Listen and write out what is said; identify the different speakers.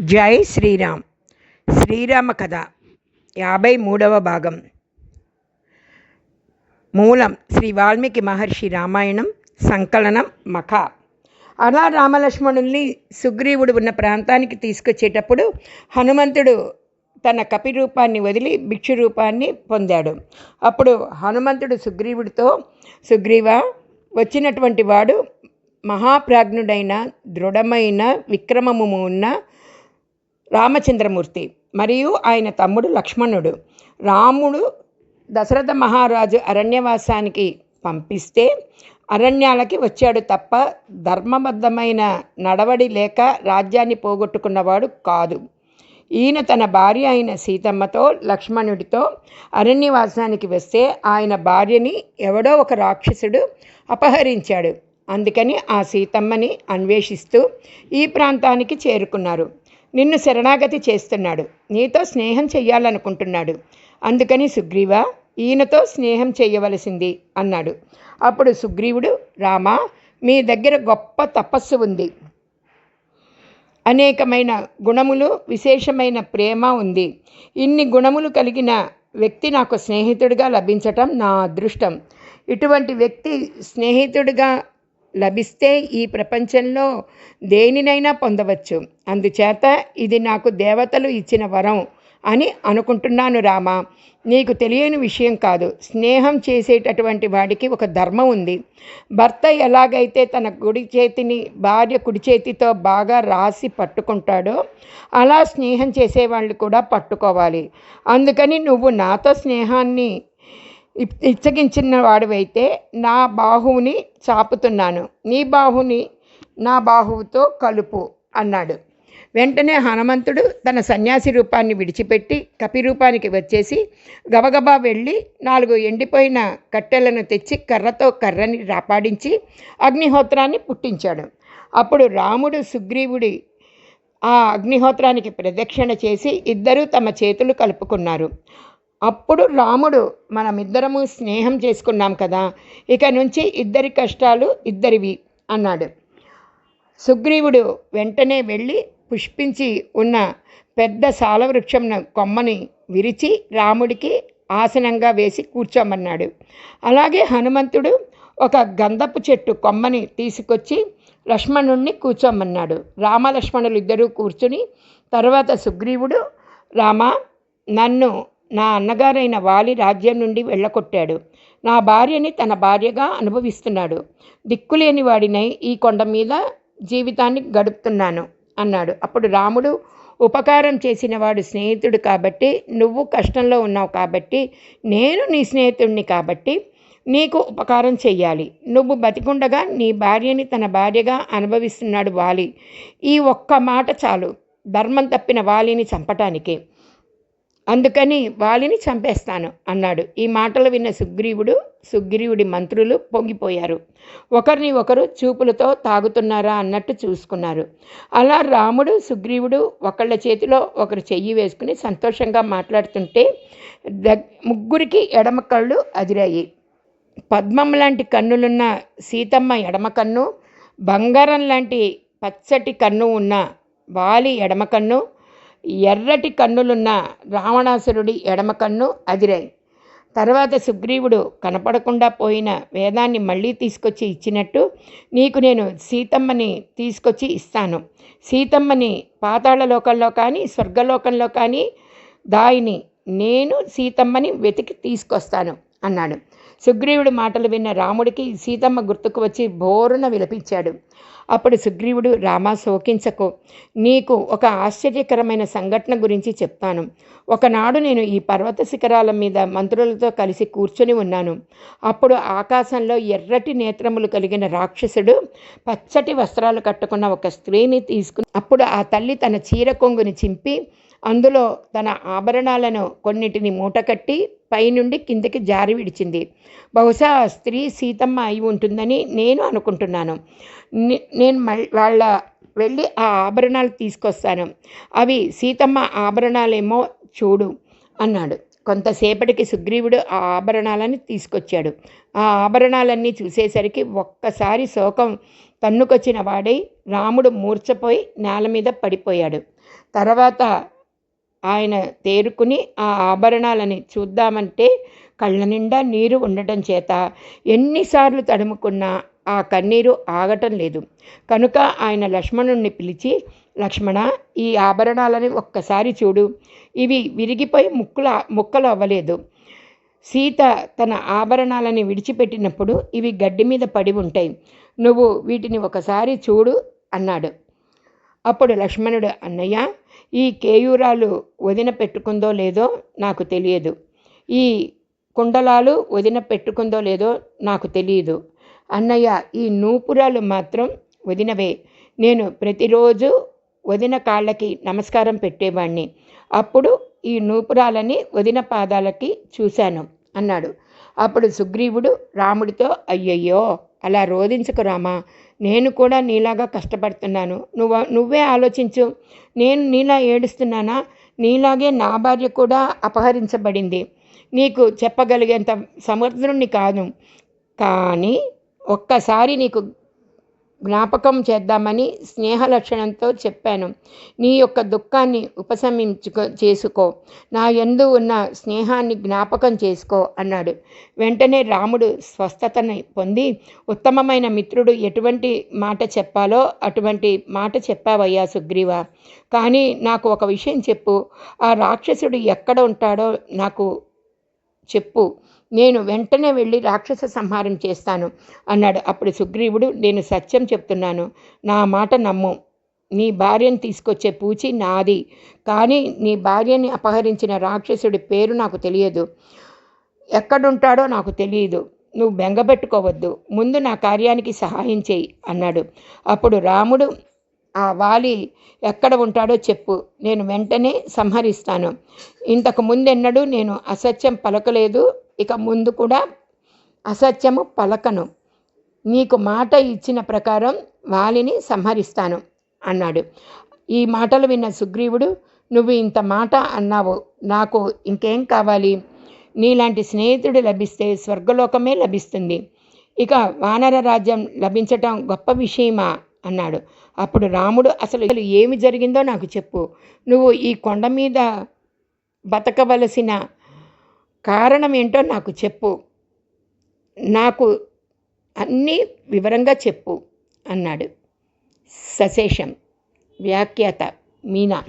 Speaker 1: జై శ్రీరామ్. శ్రీరామ కథ యాభై మూడవ భాగం. మూలం శ్రీ వాల్మీకి మహర్షి రామాయణం సంకలనం మఖ. అలా రామలక్ష్మణుల్ని సుగ్రీవుడు ఉన్న ప్రాంతానికి తీసుకొచ్చేటప్పుడు హనుమంతుడు తన కపి రూపాన్ని వదిలి భిక్షు రూపాన్ని పొందాడు. అప్పుడు హనుమంతుడు సుగ్రీవుడితో సుగ్రీవ వచ్చినటువంటి వాడు మహాప్రాజ్ఞుడైన దృఢమైన విక్రమము ఉన్న రామచంద్రమూర్తి మరియు ఆయన తమ్ముడు లక్ష్మణుడు. రాముడు దశరథ మహారాజు అరణ్యవాసానికి పంపిస్తే అరణ్యాలకి వచ్చాడు తప్ప ధర్మబద్ధమైన నడవడి లేక రాజ్యాన్ని పోగొట్టుకున్నవాడు కాదు. ఈయన తన భార్య అయిన సీతమ్మతో లక్ష్మణుడితో అరణ్యవాసానికి వస్తే ఆయన భార్యని ఎవడో ఒక రాక్షసుడు అపహరించాడు. అందుకని ఆ సీతమ్మని అన్వేషిస్తూ ఈ ప్రాంతానికి చేరుకున్నారు. నిన్ను శరణాగతి చేస్తున్నాడు. నీతో స్నేహం చెయ్యాలనుకుంటున్నాడు. అందుకని సుగ్రీవ ఈయనతో స్నేహం చేయవలసింది అన్నాడు. అప్పుడు సుగ్రీవుడు రామా మీ దగ్గర గొప్ప తపస్సు ఉంది. అనేకమైన గుణములు విశేషమైన ప్రేమ ఉంది. ఇన్ని గుణములు కలిగిన వ్యక్తి నాకు స్నేహితుడిగా లభించటం నా అదృష్టం. ఇటువంటి వ్యక్తి స్నేహితుడిగా లభిస్తే ఈ ప్రపంచంలో దేనినైనా పొందవచ్చు. అందుచేత ఇది నాకు దేవతలు ఇచ్చిన వరం అని అనుకుంటున్నాను రామ. నీకు తెలియని విషయం కాదు. స్నేహం చేసేటటువంటి వాడికి ఒక ధర్మం ఉంది. భర్త ఎలాగైతే తన కుడి చేతిని భార్య కుడి చేతితో బాగా రాసి పట్టుకుంటాడో అలా స్నేహం చేసేవాళ్ళు కూడా పట్టుకోవాలి. అందుకని నువ్వు నాతో స్నేహాన్ని ఇచ్చగించిన వాడివైతే నా బాహువుని చాపుతున్నాను. నీ బాహుని నా బాహువుతో కలుపు అన్నాడు. వెంటనే హనుమంతుడు తన సన్యాసి రూపాన్ని విడిచిపెట్టి కపి రూపానికి వచ్చేసి గబగబా వెళ్ళి నాలుగు ఎండిపోయిన కట్టెలను తెచ్చి కర్రతో కర్రని రాపాడించి అగ్నిహోత్రాన్ని పుట్టించాడు. అప్పుడు రాముడు సుగ్రీవుడి ఆ అగ్నిహోత్రానికి ప్రదక్షిణ చేసి ఇద్దరూ తమ చేతులు కలుపుకున్నారు. అప్పుడు రాముడు మనమిద్దరము స్నేహం చేసుకున్నాం కదా ఇక నుంచి ఇద్దరి కష్టాలు ఇద్దరివి అన్నాడు. సుగ్రీవుడు వెంటనే వెళ్ళి పుష్పించి ఉన్న పెద్ద సాలవృక్షం కొమ్మని విరిచి రాముడికి ఆసనంగా వేసి కూర్చోమన్నాడు. అలాగే హనుమంతుడు ఒక గంధపు చెట్టు కొమ్మని తీసుకొచ్చి లక్ష్మణుణ్ణి కూర్చోమన్నాడు. రామలక్ష్మణులు ఇద్దరూ కూర్చుని తర్వాత సుగ్రీవుడు రామ నన్ను నా అన్నగారైన వాలి రాజ్యం నుండి వెళ్ళకొట్టాడు నా భార్యని తన భార్యగా అనుభవిస్తున్నాడు. దిక్కులేని వాడినై ఈ కొండ మీద జీవితాన్ని గడుపుతున్నాను అన్నాడు. అప్పుడు రాముడు ఉపకారం చేసిన వాడు స్నేహితుడు కాబట్టి నువ్వు కష్టంలో ఉన్నావు కాబట్టి నేను నీ స్నేహితుడిని కాబట్టి నీకు ఉపకారం చెయ్యాలి. నువ్వు బతికుండగా నీ భార్యని తన భార్యగా అనుభవిస్తున్నాడు వాలి. ఈ ఒక్క మాట చాలు. ధర్మం తప్పిన వాలిని చంపటానికి. అందుకని వాలిని చంపేస్తాను అన్నాడు. ఈ మాటలు విన్న సుగ్రీవుడు సుగ్రీవుడి మంత్రులు పొంగిపోయారు. ఒకరిని ఒకరు చూపులతో తాగుతున్నారా అన్నట్టు చూసుకున్నారు. అలా రాముడు సుగ్రీవుడు ఒకళ్ళ చేతిలో ఒకరు చెయ్యి వేసుకుని సంతోషంగా మాట్లాడుతుంటే ముగ్గురికి ఎడమ కళ్ళు అదిరాయి. పద్మం లాంటి కన్నులున్న సీతమ్మ ఎడమ కన్ను బంగారం లాంటి పచ్చటి కన్ను ఉన్న వాలి ఎడమ కన్ను ఎర్రటి కన్నులున్న రావణాసురుడి ఎడమ కన్ను అదిరాయి. తర్వాత సుగ్రీవుడు కనపడకుండా పోయిన వేదాన్ని మళ్ళీ తీసుకొచ్చి ఇచ్చినట్టు నీకు నేను సీతమ్మని తీసుకొచ్చి ఇస్తాను. సీతమ్మని పాతాళ లోకంలో కానీ స్వర్గలోకంలో కానీ దాయిని నేను సీతమ్మని వెతికి తీసుకొస్తాను అన్నాడు. సుగ్రీవుడి మాటలు విన్న రాముడికి సీతమ్మ గుర్తుకు వచ్చి బోరున విలపించాడు. అప్పుడు సుగ్రీవుడు రామ శోకించకు. నీకు ఒక ఆశ్చర్యకరమైన సంఘటన గురించి చెప్తాను. ఒకనాడు నేను ఈ పర్వత శిఖరాల మీద మంత్రులతో కలిసి కూర్చొని ఉన్నాను. అప్పుడు ఆకాశంలో ఎర్రటి నేత్రములు కలిగిన రాక్షసుడు పచ్చటి వస్త్రాలు కట్టుకున్న ఒక స్త్రీని తీసుకుని అప్పుడు ఆ తల్లి తన చీర కొంగుని చింపి అందులో తన ఆభరణాలను కొన్నిటిని మూటకట్టి పైనుండి కిందకి జారి విడిచింది. బహుశా స్త్రీ సీతమ్మ అయి ఉంటుందని నేను అనుకుంటున్నాను. నేను వాళ్ళ వెళ్ళి ఆ ఆభరణాలు తీసుకొస్తాను. అవి సీతమ్మ ఆభరణాలేమో చూడు అన్నాడు. కొంతసేపటికి సుగ్రీవుడు ఆ ఆభరణాలని తీసుకొచ్చాడు. ఆ ఆభరణాలన్నీ చూసేసరికి ఒక్కసారి శోకం తన్నుకొచ్చిన వాడై రాముడు మూర్చపోయి నేల మీద పడిపోయాడు. తర్వాత ఆయన తేరుకుని ఆ ఆభరణాలని చూద్దామంటే కళ్ళ నిండా నీరు ఉండటం చేత ఎన్నిసార్లు తడుముకున్నా ఆ కన్నీరు ఆగటం లేదు. కనుక ఆయన లక్ష్మణుణ్ణి పిలిచి లక్ష్మణ ఈ ఆభరణాలని ఒక్కసారి చూడు. ఇవి విరిగిపోయి ముక్కుల ముక్కలు అవ్వలేదు. సీత తన ఆభరణాలని విడిచిపెట్టినప్పుడు ఇవి గడ్డి మీద పడి ఉంటాయి. నువ్వు వీటిని ఒకసారి చూడు అన్నాడు. అప్పుడు లక్ష్మణుడు అన్నయ్య ఈ కేయూరాలు వదిన పెట్టుకుందో లేదో నాకు తెలియదు. ఈ కుండలాలు వదిన పెట్టుకుందో లేదో నాకు తెలియదు. అన్నయ్య ఈ నూపురాలు మాత్రం వదినవే. నేను ప్రతిరోజు వదిన కాళ్ళకి నమస్కారం పెట్టేవాణ్ణి. అప్పుడు ఈ నూపురాలని వదిన పాదాలకి చూశాను అన్నాడు. అప్పుడు సుగ్రీవుడు రాముడితో అయ్యయ్యో అలా రోధించకు రామా. నేను కూడా నీలాగా కష్టపడుతున్నాను. నువ్వు నువ్వే ఆలోచించు. నేను నీలా ఏడుస్తున్నానా? నీలాగే నా భార్య కూడా అపహరించబడింది. నీకు చెప్పగలిగేంత సమర్థుడిని కాదు కానీ ఒక్కసారి నీకు జ్ఞాపకం చేద్దామని స్నేహ లక్షణంతో చెప్పాను. నీ యొక్క దుఃఖాన్ని ఉపశమించుకో చేసుకో. నా ఎందు ఉన్న స్నేహాన్ని జ్ఞాపకం చేసుకో అన్నాడు. వెంటనే రాముడు స్వస్థతని పొంది ఉత్తమమైన మిత్రుడు ఎటువంటి మాట చెప్పాలో అటువంటి మాట చెప్పావయ్యా సుగ్రీవ. కానీ నాకు ఒక విషయం చెప్పు. ఆ రాక్షసుడు ఎక్కడ ఉంటాడో నాకు చెప్పు నేను వెంటనే వెళ్ళి రాక్షస సంహారం చేస్తాను అన్నాడు. అప్పుడు సుగ్రీవుడు నేను సత్యం చెప్తున్నాను నా మాట నమ్ము. నీ భార్యను తీసుకొచ్చే పూచి నాది కానీ నీ భార్యని అపహరించిన రాక్షసుడి పేరు నాకు తెలియదు. ఎక్కడుంటాడో నాకు తెలియదు నువ్వు బెంగపెట్టుకోవద్దు. ముందు నా కార్యానికి సహాయం చేయి అన్నాడు. అప్పుడు రాముడు ఆ వాలి ఎక్కడ ఉంటాడో చెప్పు. నేను వెంటనే సంహరిస్తాను. ఇంతకు ముందెన్నడూ నేను అసత్యం పలకలేదు. ఇక ముందు కూడా అసత్యము పలకను. నీకు మాట ఇచ్చిన ప్రకారం వాలిని సంహరిస్తాను అన్నాడు. ఈ మాటలు విన్న సుగ్రీవుడు నువ్వు ఇంత మాట అన్నావు నాకు ఇంకేం కావాలి? నీలాంటి స్నేహితుడు లభిస్తే స్వర్గలోకమే లభిస్తుంది. ఇక వానర రాజ్యం లభించటం గొప్ప విషయమా? అన్నాడు. అప్పుడు రాముడు అసలు ఏమి జరిగిందో నాకు చెప్పు. నువ్వు ఈ కొండ మీద బతకవలసిన కారణం ఏంటో నాకు చెప్పు. నాకు అన్నీ వివరంగా చెప్పు అన్నాడు. సశేషం. వ్యాఖ్యాత మీనా.